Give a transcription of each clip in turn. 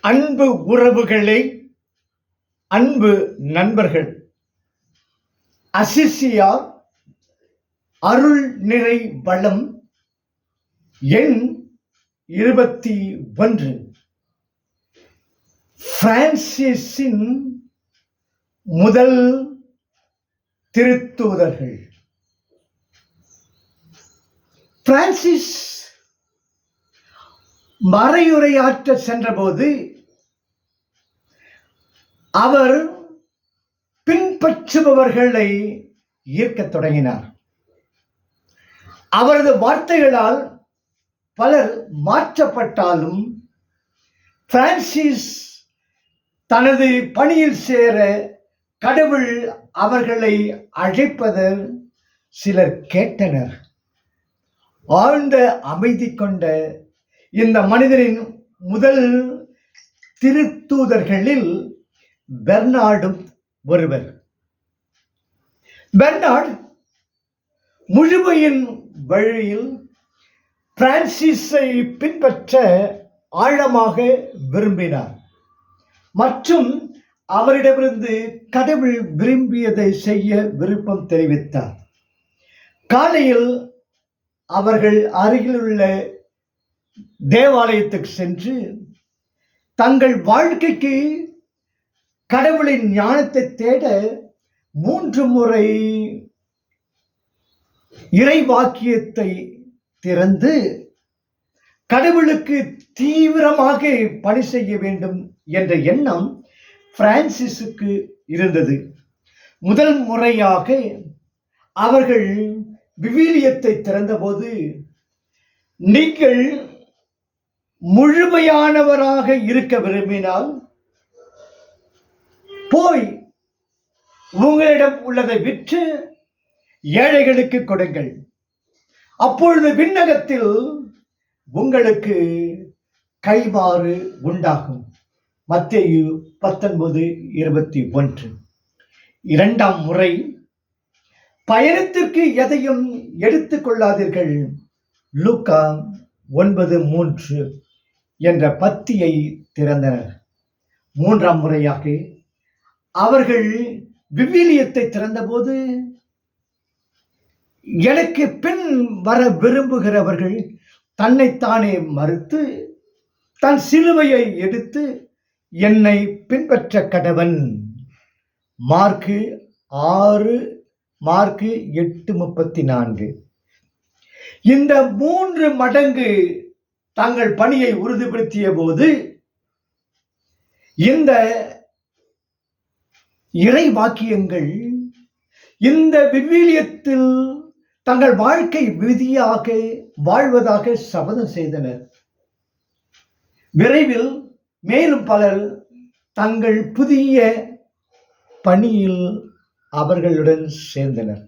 அன்பு உறவுகளை அன்பு நண்பர்கள். அசிசியா அருள் நிறை வளம் எண் இருபத்தி ஒன்று. பிரான்சிஸின் முதல் திருத்தூதர்கள். பிரான்சிஸ் மறையுரையாற்ற சென்றபோது அவர் பின்பற்றுபவர்களை ஈர்க்கத் தொடங்கினார். அவரது வார்த்தைகளால் பலர் மாற்றப்பட்டாலும் பிரான்சிஸ் தனது பணியில் சேர கடவுள் அவர்களை அழைப்பதை சிலர் கேட்டனர். ஆழ்ந்த அமைதி கொண்ட இந்த மனிதரின் முதல் திருத்தூதர்களில் பெர்னார்டும் ஒருவர். பெர்னார்ட் முழுமையின் வழியில் பிரான்சிஸை பின்பற்ற ஆழமாக விரும்பினார். மற்றும் அவரிடமிருந்து கடவுள் விரும்பியதை செய்ய விருப்பம் தெரிவித்தார். காலையில் அவர்கள் அருகிலுள்ள தேவாலயத்துக்கு சென்று தங்கள் வாழ்க்கைக்கு கடவுளின் ஞானத்தை தேட மூன்று முறை இறைவாக்கியத்தை திறந்து கடவுளுக்கு தீவிரமாக பணி செய்ய வேண்டும் என்ற எண்ணம் பிரான்சிஸுக்கு இருந்தது. முதல் முறையாக அவர்கள் விவிலியத்தை திறந்தபோது நீங்கள் முழுமையானவராக இருக்க விரும்பினால் போய் உங்களிடம் உள்ளதை விற்று ஏழைகளுக்கு கொடுங்கள். அப்பொழுது விண்ணகத்தில் உங்களுக்கு கைமாறு உண்டாகும். மத்தேயு பத்தொன்பது இருபத்தி ஒன்று. இரண்டாம் முறை பயணத்திற்கு எதையும் எடுத்துக்கொள்ளாதீர்கள் லூக்கா ஒன்பது மூன்று. என்ற பத்தியை திறந்தனர். மூன்றாம் முறையாக அவர்கள் விவிலியத்தை திறந்தபோது எனக்கு பின் வர விரும்புகிறவர்கள் தன்னைத்தானே மறுத்து தன் சிலுவையை எடுத்து என்னை பின்பற்ற கடவன். மார்க்கு ஆறு மார்க்கு எட்டு முப்பத்தி நான்கு. இந்த மூன்று மடங்கு தங்கள் பணியை உறுதிப்படுத்திய போது இந்த இறை வாக்கியங்கள் இந்த விவிலியத்தில் தங்கள் வாழ்க்கை விதியாக வாழ்வதாக சபதம் செய்தனர். விரைவில் மேலும் பலர் தங்கள் புதிய பணியில் அவர்களுடன் சேர்ந்தனர்.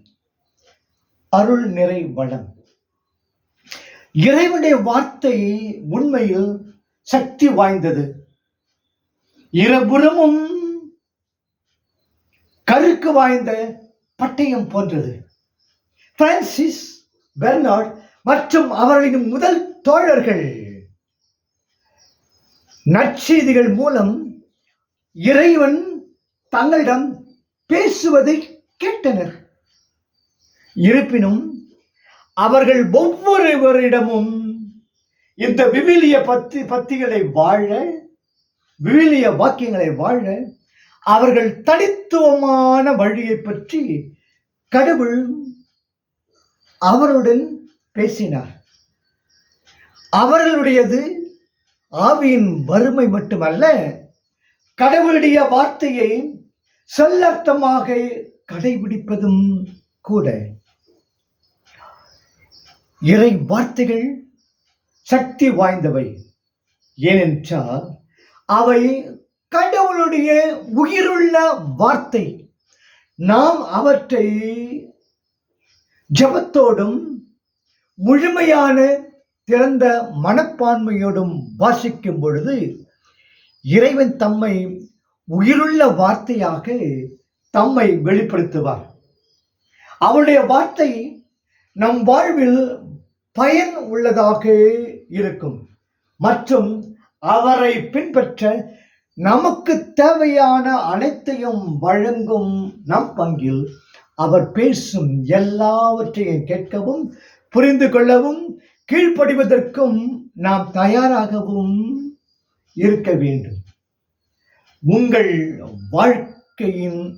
அருள் நிறை வளம். இறைவனுடைய வார்த்தை உண்மையில் சக்தி வாய்ந்தது. இருபுறமும் கருக்கு வாய்ந்த பட்டயம் போன்றது. பிரான்சிஸ் பெர்னார்ட் மற்றும் அவர்களின் முதல் தோழர்கள் நற்செய்திகள் மூலம் இறைவன் தங்களிடம் பேசுவதை கேட்டனர். இருப்பினும் அவர்கள் ஒவ்வொருவரிடமும் இந்த விவிலிய பத்தி பத்திகளை வாழ விவிலிய வாக்கியங்களை வாழ அவர்கள் தனித்துவமான வழியை பற்றி கடவுள் அவருடன் பேசினார். அவர்களுடையது ஆவியின் வறுமை மட்டுமல்ல கடவுளுடைய வார்த்தையை சொல்லர்த்தமாக கடைபிடிப்பதும் கூட. இறை வார்த்தைகள் சக்தி வாய்ந்தவை. ஏனென்றால் அவை கடவுளுடைய உயிருள்ள வார்த்தை. நாம் அவற்றை ஜபத்தோடும் முழுமையான திறந்த மனப்பான்மையோடும் வாசிக்கும் பொழுது இறைவன் தம்மை உயிருள்ள வார்த்தையாக தம்மை வெளிப்படுத்துவார். அவருடைய வார்த்தை நம் வாழ்வில் பயன் உள்ளதாக இருக்கும். மற்றும் அவரை பின்பற்ற நமக்கு தேவையான அனைத்தையும் வழங்கும் நம் பங்கில் அவர் பேசும் எல்லாவற்றையும் கேட்கவும் புரிந்து கொள்ளவும் கீழ்ப்படிவதற்கும் நாம் தயாராகவும் இருக்க வேண்டும். உங்கள் வாழ்க்கையின்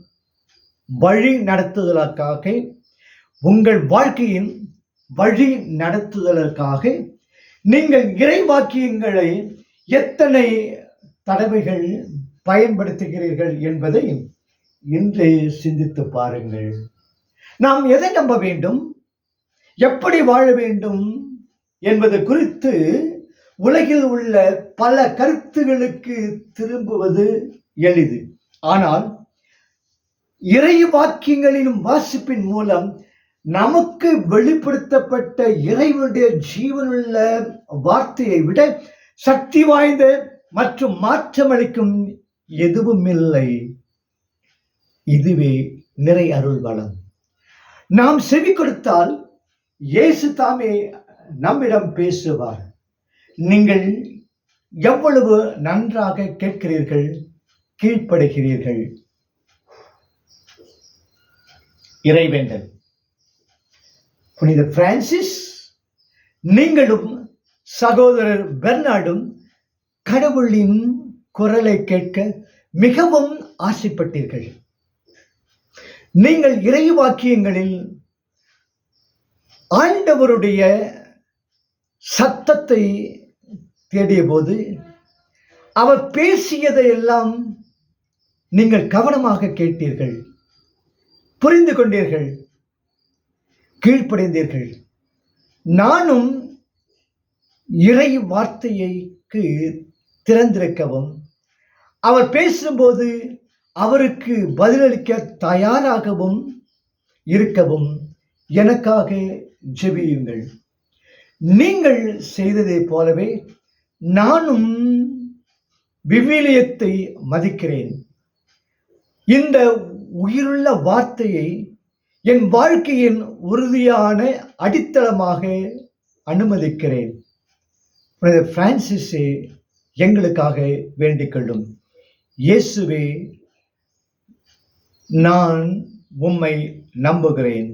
வழி நடத்துதலுக்காக உங்கள் வாழ்க்கையின் வழி நடத்துதலுக்காக நீங்கள் இறைவாக்கியங்களை எத்தனை தடவைகள் பயன்படுத்துகிறீர்கள் என்பதை இன்று சிந்தித்து பாருங்கள். நாம் எதை நம்ப வேண்டும்? எப்படி வாழ வேண்டும் என்பது குறித்து உலகில் உள்ள பல கருத்துகளுக்கு திரும்புவது எளிது. ஆனால் இறை வாக்கியங்களின் வாசிப்பின் மூலம் நமக்கு வெளிப்படுத்தப்பட்ட இறைவனுடைய ஜீவனுள்ள வார்த்தையை விட சக்தி வாய்ந்த மற்றும் மாற்றமளிக்கும் எதுவும் இல்லை. இதுவே நிறை அருள் வளம். நாம் செவி கொடுத்தால் இயேசு தாமே நம்மிடம் பேசுவார். நீங்கள் எவ்வளவு நன்றாக கேட்கிறீர்கள் கீழ்ப்படுகிறீர்கள்? இறைவேண்டல். புனித பிரான்சிஸ் நீங்களும் சகோதரர் பெர்னாடும் கடவுளின் குரலை கேட்க மிகவும் ஆசைப்பட்டீர்கள். நீங்கள் இறை வாக்கியங்களில் ஆண்டவருடைய சத்தத்தை தேடிய போது அவர் பேசியதையெல்லாம் நீங்கள் கவனமாக கேட்டீர்கள் புரிந்து கொண்டீர்கள். கீழ்ப்படைந்தீர்கள். நானும் இறை வார்த்தையைக்கு திறந்திருக்கவும் அவர் பேசும்போது அவருக்கு பதிலளிக்க தயாராகவும் இருக்கவும் எனக்காக ஜெபியுங்கள். நீங்கள் செய்ததைப் போலவே நானும் விவிலியத்தை மதிக்கிறேன். இந்த உயிருள்ள வார்த்தையை என் வாழ்க்கையின் உறுதியான அடித்தளமாக அனுமதிக்கிறேன். புனித பிரான்சிஸே எங்களுக்காக வேண்டிக்கொள்ளும் இயேசுவே நான் உம்மை நம்புகிறேன்.